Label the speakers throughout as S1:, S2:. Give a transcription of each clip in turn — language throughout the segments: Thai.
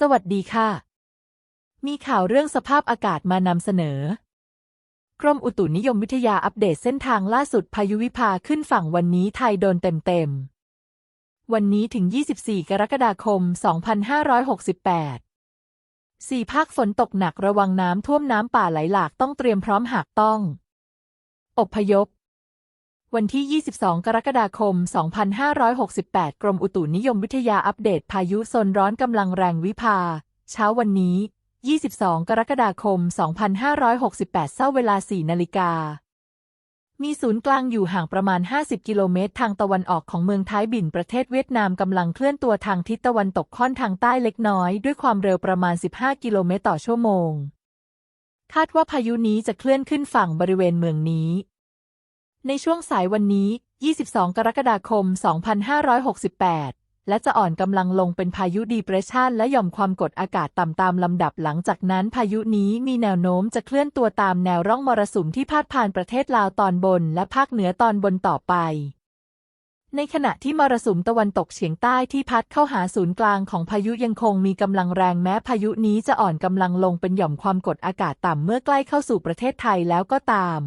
S1: สวัสดีค่ะ มีข่าวเรื่องสภาพอากาศมานำเสนอ กรมอุตุนิยมวิทยาอัปเดตเส้นทางล่าสุดพายุวิภาขึ้นฝั่งวันนี้ไทยโดนเต็มๆ วันนี้ถึง 24 กรกฎาคม 2568สี่ภาคฝนตกหนักระวังน้ำท่วมน้ำป่าไหลหลากต้องเตรียมพร้อมหากต้อง อบพยพ วันที่ 22 กรกฎาคม 2568 กรมอุตุนิยมวิทยาอัปเดตพายุโซนร้อนกำลังแรงวิภา เช้าวันนี้ 22 กรกฎาคม 2568เช้าเวลา 4 นาฬิกา มีศูนย์กลางอยู่ห่างประมาณ 50 กิโลเมตร ทางตะวันออกของเมืองท้ายบินประเทศเวียดนามกำลังเคลื่อนตัวทางทิศตะวันตกค่อนทางใต้เล็กน้อย ด้วยความเร็วประมาณ 15 กิโลเมตรต่อชั่วโมง คาดว่าพายุนี้จะเคลื่อนขึ้นฝั่งบริเวณเมืองนี้ ในช่วงสายวันนี้ 22 กรกฎาคม 2568 และจะอ่อนกำลังลงเป็นพายุดีเพรสชันและหย่อมความกดอากาศต่ำตามลำดับหลังจากนั้นพายุนี้มีแนวโน้มจะเคลื่อนตัวตามแนวร่องมรสุมที่พาดผ่านประเทศลาวตอนบนและภาคเหนือตอนบนต่อไป ในขณะที่มรสุมตะวันตกเฉียงใต้ที่พัดเข้าหาศูนย์กลางของพายุยังคงมีกำลังแรงแม้พายุนี้จะอ่อนกำลังลงเป็นหย่อมความกดอากาศต่ำเมื่อใกล้เข้าสู่ประเทศไทยแล้วก็ตาม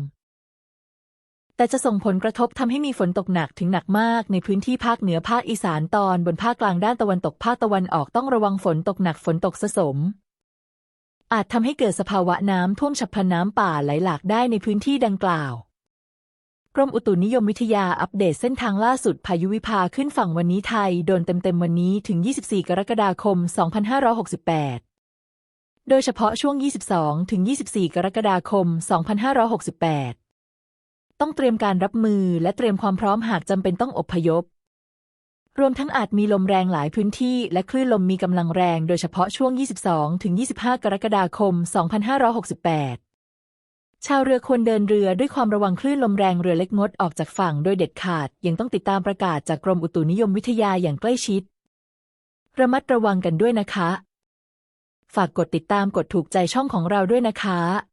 S1: แต่จะส่งผลกระทบทำให้มีฝนตกหนักถึงหนักมากในพื้นที่ภาคเหนือภาคอีสานตอนบนภาคกลางด้านตะวันตกภาคตะวันออกต้องระวังฝนตกหนักฝนตกสะสม อาจทำให้เกิดสภาวะน้ำท่วมฉับพลันน้ำป่าไหลหลากได้ในพื้นที่ดังกล่าว กรมอุตุนิยมวิทยาอัปเดตเส้นทางล่าสุดพายุวิภาขึ้นฝั่งวันนี้ไทย โดนเต็มๆวันนี้ถึง 24 กรกฎาคม 2568 โดยเฉพาะช่วง 22ถึง24 กรกฎาคม 2568 ต้องเตรียมการรับมือและเตรียมความพร้อมหากจำเป็นต้องอพยพ รวมทั้งอาจมีลมแรงหลายพื้นที่ และคลื่นลมมีกำลังแรงโดยเฉพาะช่วง 22ถึง25 กรกฎาคม 2568 ชาวเรือควรเดินเรือด้วยความระวังคลื่นลมแรงเรือเล็กงดออกจากฝั่งโดยเด็ดขาด ยังต้องติดตามประกาศจากกรมอุตุนิยมวิทยาอย่างใกล้ชิด ระมัดระวังกันด้วยนะคะ ฝากกดติดตามกดถูกใจช่องของเราด้วยนะคะ